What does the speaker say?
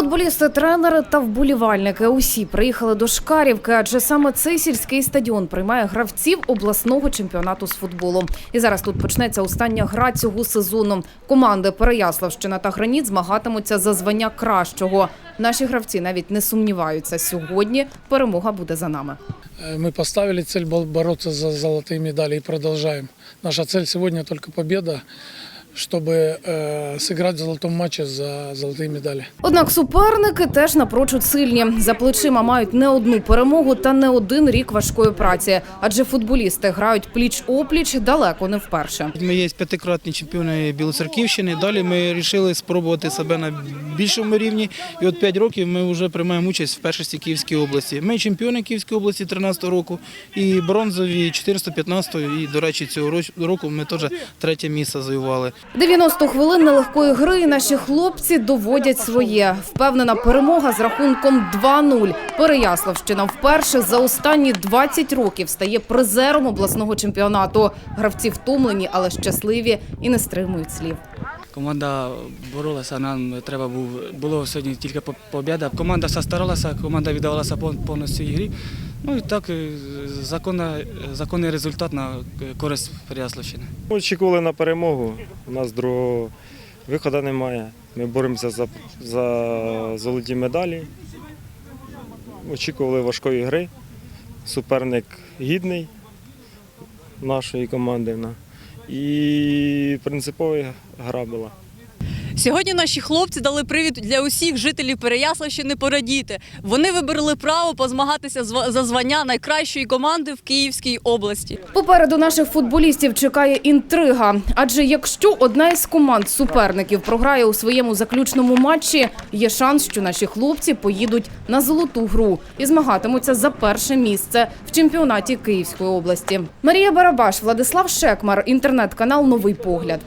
Футболісти, тренери та вболівальники усі приїхали до Шкарівки, адже саме цей сільський стадіон приймає гравців обласного чемпіонату з футболу. І зараз тут почнеться остання гра цього сезону. Команди Переяславщина та Граніт змагатимуться за звання кращого. Наші гравці навіть не сумніваються. Сьогодні перемога буде за нами. Э, Мы поставили цель бо- бороться за золотые медали и продолжаем. Наша цель сегодня только победа, чтобы э, сыграть в золотом матче за золотые медали. Однак суперники теж напрочуд сильні. За плечима мають не одну перемогу та не один рік важкої праці. Адже футболісти грають пліч опліч далеко не вперше. Ми є п'ятикратні чемпіони Білоцерківщини. Далі ми вирішили спробувати себе на більшому рівні. І от 5 років ми вже приймаємо участь в першості Київської області. Ми чемпіони Київської області 13 року і бронзові 415 І, до речі, цього роч- року ми теж третє місце завоювали. 90 хвилин нелегкої гри наші хлопці доводять своє. Впевнена перемога з рахунком 2-0. Переяславщина вперше за останні 20 років стає призером обласного чемпіонату. Гравці втомлені, але щасливі і не стримують слів. Команда боролася, нам треба був, було сьогодні тільки по- побіда. Команда старалася, команда віддавалася пов- повністю ігрі. Ну і так е, законна, законний результат на е, користь Переяславщини. Очікували на перемогу. У нас другого виходу немає. Ми боремося за, за золоті медалі. Очікували важкої гри. Суперник гідний нашої команди. І принципова гра була. Сьогодні наші хлопці дали привід для усіх жителів Переяславщини порадіти. Вони вибрали право позмагатися за звання найкращої команди в Київській області. Попереду наших футболістів чекає інтрига. Адже якщо одна із команд суперників програє у своєму заключному матчі, є шанс, що наші хлопці поїдуть на золоту гру і змагатимуться за перше місце в чемпіонаті Київської області. Марія Барабаш, Владислав Шекмар, інтернет-канал Новий погляд.